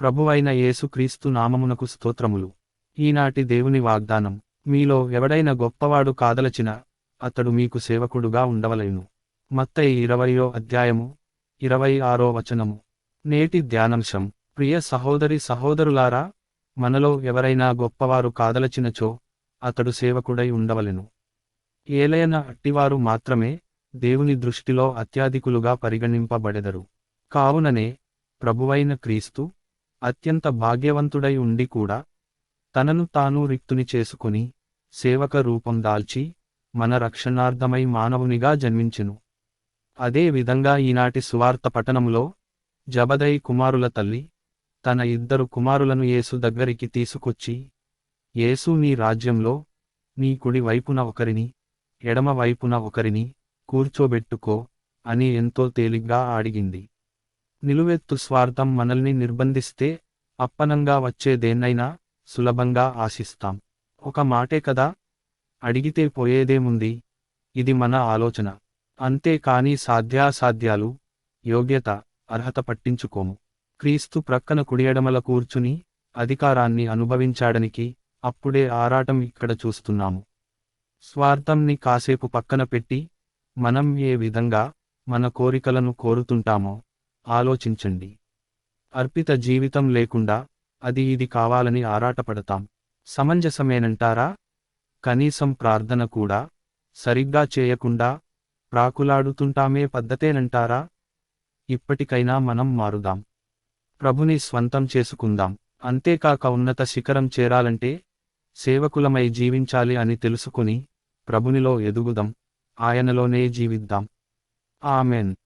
ప్రభువైన యేసుక్రీస్తు నామమునకు స్తోత్రములు. ఈనాటి దేవుని వాగ్దానం మీలో ఎవడైన గొప్పవాడు కాదలచిన అతడు మీకు సేవకుడుగా ఉండవలెను. మత్తయి ఇరవయో అధ్యాయము ఇరవై ఆరో వచనము. నేటి ధ్యానాంశం ప్రియ సహోదరి సహోదరులారా మనలో ఎవరైనా గొప్పవారు కాదలచినచో అతడు సేవకుడై ఉండవలెను. ఏలయన అట్టివారు మాత్రమే దేవుని దృష్టిలో అత్యాధికులుగా పరిగణింపబడెదరు. కావుననే ప్రభువైన క్రీస్తు అత్యంత భాగ్యవంతుడై ఉండి కూడా తనను తాను రిక్తుని చేసుకుని సేవక రూపం దాల్చి మన రక్షణార్థమై మానవునిగా జన్మించెను. అదే విధంగా ఈనాటి సువార్త పట్టణములో జబదై కుమారుల తల్లి తన ఇద్దరు కుమారులను యేసు దగ్గరికి తీసుకొచ్చి యేసు నీ రాజ్యంలో నీ కుడి వైపున ఒకరిని ఎడమ వైపున ఒకరిని కూర్చోబెట్టుకో అని ఎంతో తేలిగ్గా అడిగింది. నిలువెత్తు స్వార్థం మనల్ని నిర్బంధిస్తే అప్పనంగా వచ్చేదేనైనా సులభంగా ఆశిస్తాం. ఒక మాటే కదా? అడిగితే పోయేదేముంది? ఇది మన ఆలోచన. అంతేకాని సాధ్యాసాధ్యాలు యోగ్యత అర్హత పట్టించుకోము. క్రీస్తు ప్రక్కన కుడియడమల కూర్చుని అధికారాన్ని అనుభవించాడనికి అప్పుడే ఆరాటం ఇక్కడ చూస్తున్నాము. స్వార్థంని కాసేపు పక్కన పెట్టి మనం ఏ విధంగా మన కోరికలను కోరుతుంటామో ఆలోచించండి. అర్పిత జీవితం లేకుండా అది ఇది కావాలని ఆరాటపడతాం. సమంజసమేనంటారా? కనీసం ప్రార్థన కూడా సరిగ్గా చేయకుండా ప్రాకులాడుతుంటామే పద్ధతేనంటారా? ఇప్పటికైనా మనం మారుదాం. ప్రభుని స్వంతం చేసుకుందాం. అంతేకాక ఉన్నత శిఖరం చేరాలంటే సేవకులమై జీవించాలి అని తెలుసుకుని ప్రభునిలో ఎదుగుదాం. ఆయనలోనే జీవిద్దాం. ఆమెన్.